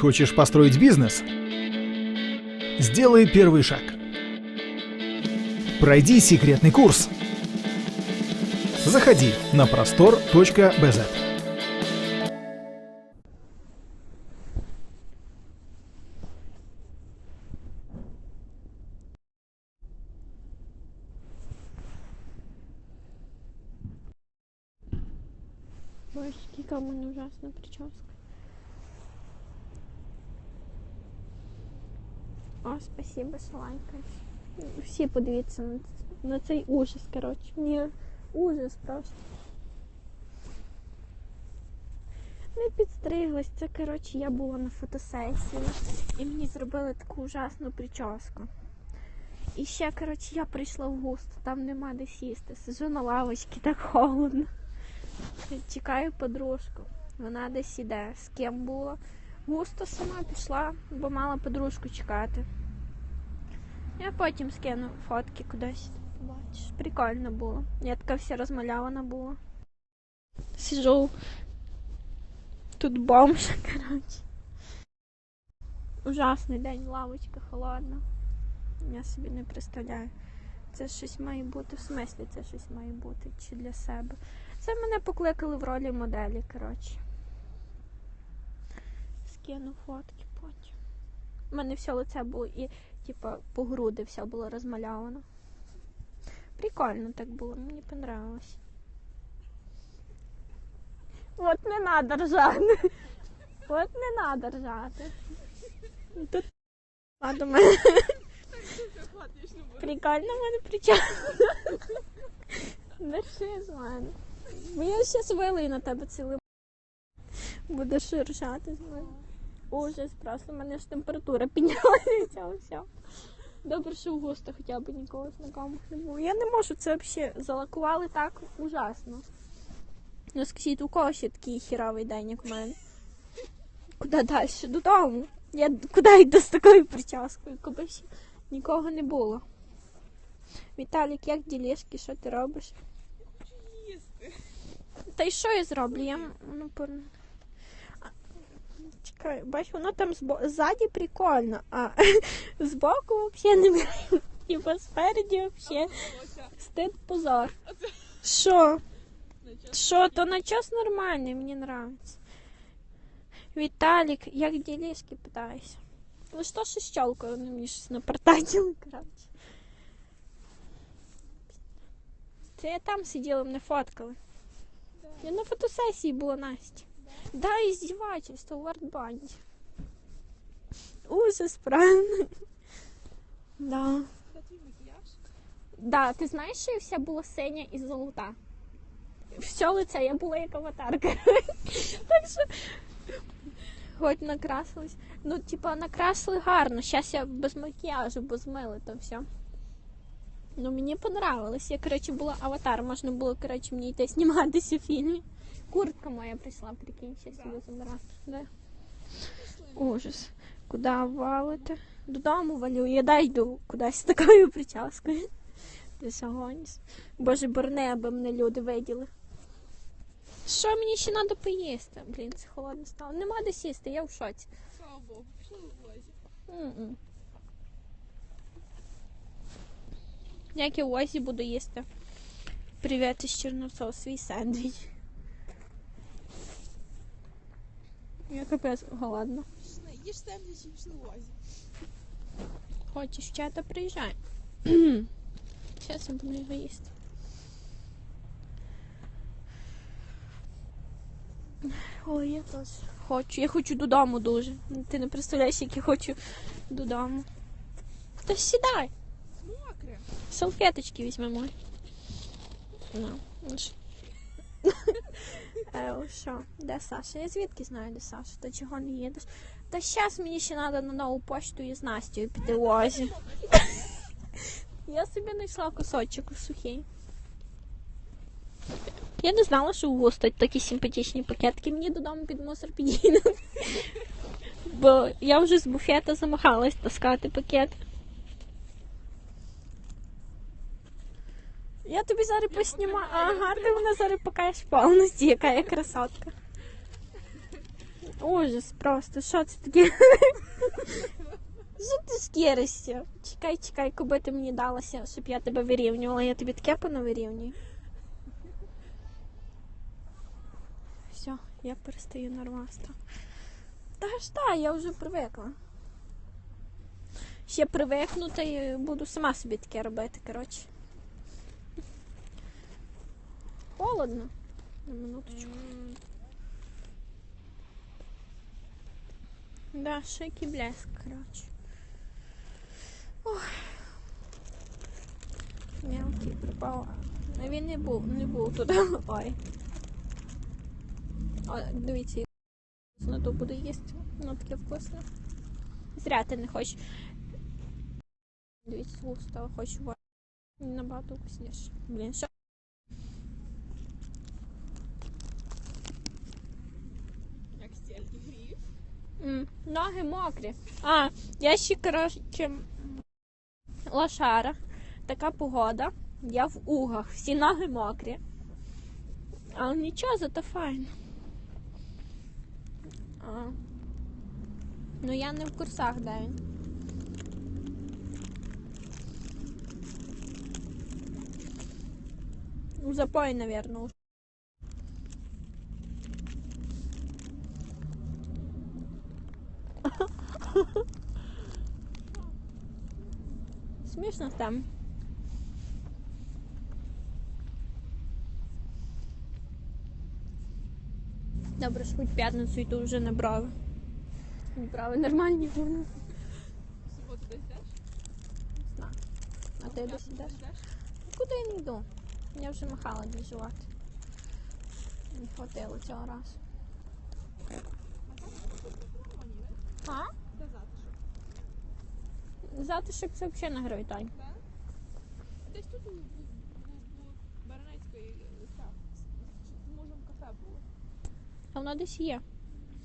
Хочешь построить бизнес? Сделай первый шаг. Пройди секретный курс. Заходи на простор.бз. Боже, яка в мене ужасна прическа. О, спасибо, що лайкаєш. Всі подивіться на, на цей ужас, коротше. Ні, ужас просто. Не підстриглась. Це, коротше, я була на фотосесії і мені зробили таку ужасну прическу. І ще, коротше, я прийшла в густо, там нема де сісти. Сижу на лавочці, так холодно. Чекаю подружку. Вона десь іде. З ким була. Густо сама пішла, бо мала подружку чекати. Я потім скину фотки кудись. Побачиш. Прикольно було. Я така вся розмальована була. Сижу. Тут бомж, коротше. Ужасний день, лавочка холодна. Я собі не представляю. Це щось має бути. В смислі це щось має бути. Чи для себе. Це мене покликали в ролі моделі, коротше. Скину фотки потім. У мене все лице було і, типа, по груди все було розмальовано. Прикольно так було, мені понравилось. От не надо ржати. От не надо ржати. Тут до мене. Прикольно в мене причастя. Держи з мене. Бо я зараз вилию на тебе цілий. Будеш ржати з мене. Ужас, просто в мене ж температура піднялася. все. Добре, що в густо хоча б ніколи знайомих не було. Я не можу це взагалі залакували так ужасно. Ну скажіть, у кого ще такий хіровий день, як у мене? Куди далі? Додому. Я куди йду з такою прическою, коли ще нікого не було. Віталік, як ділішки, що ти робиш? Та й що я зроблю? Я ну, А, Чекай, бач, воно там збо... ззаді прикольно, а збоку взагалі не прикольно. Типа спереді взагалі стид позор. Що? Що, то на час нормальний, мені нравиться. Віталік, як ділішки питаюся. Ну що ж щелкаю, вони мені щось напортачили, коротше. Це я там сиділа, мене фоткали. Я на фотосесії була Настя. Да, издевательство в артбанді. Ужас, правильно. Да. Да, ти знаєш, що вся була синя і золота. Все лице, я була як аватарка. так що хоч накрасилась. Ну, типа, накрасили гарно. Зараз я без макіяжу, бо змили то все. Ну, мені понравилось. Я, коротше, була аватар, можна було, коротше, мені йти зніматися в фільмі. Куртка моя прийшла, прикинь, зараз її забирати. Да. Ужас. Куди валите? Додому валю. Я дай йду кудись з такою прическою. Ти що? Боже, борни, аби мене люди виділи. Що мені ще треба поїсти? Блін, це холодно стало. Нема де сісти, я в шоці. Слава Богу, пішли в лозі. Як я в Озі буду їсти. Привіт із Черновцов, свій сендвіч. Я капець голодна. Їж сендвіч і пішли в лозі. Хочеш чата приїжджай. Зараз я буду його їсти. Ой, я теж хочу. Я хочу додому дуже. Ти не представляєш, як я хочу додому. Та сідай. Салфеточки візьмемо. Ну. Е, що? Де Саша? Я звідки знаю, де Саша? Та чого не їдеш? Та зараз мені ще треба на нову пошту і з Настю піти в Озі. Я собі знайшла кусочок сухий. Я не знала, що у вас такі симпатичні пакетки. Мені додому під мусор підійдуть. Бо я вже з буфета замахалась таскати пакет. Я тобі зараз поснімаю. Ага, ти мене зараз покажеш повністю, яка я красотка. Ужас просто, що це таке? Що ти скіришся? Чекай, чекай, коби ти мені далася, щоб я тебе вирівнювала. Я тобі таке понавирівнюю. Все, я перестаю нормаста. Та ж та, я вже привикла. Ще привикну та й буду сама собі таке робити, коротше. Холодно. На минуточку. Да, шик і блеск, коротше. Ой. Мелкий пропав. А Він не був, не був туди. Ой. О, дивіться, на то буде їсти. Воно таке вкусне. Зря ти не хочеш. Дивіться, густо, хочу во- набагато вкусніше. Блін, що? Ноги мокрі. А, я ще, коротше, лошара. Така погода. Я в угах, всі ноги мокрі. Але нічого, зато файно. А. Ну я не в курсах, де він. У запої, напевно. Смішно там. Добре, що хоч п'ятницю йду вже на брови. Брови нормальні були. В суботу десь йдеш? Знаю. А ти десь йдеш? йдеш? Куди я не йду? Я вже махала діжувати. Не хватило цього разу. А? Затишок? Це взагалі на гравітань. Так? Десь тут у, Баранецької е, мужем кафе було. А воно десь є.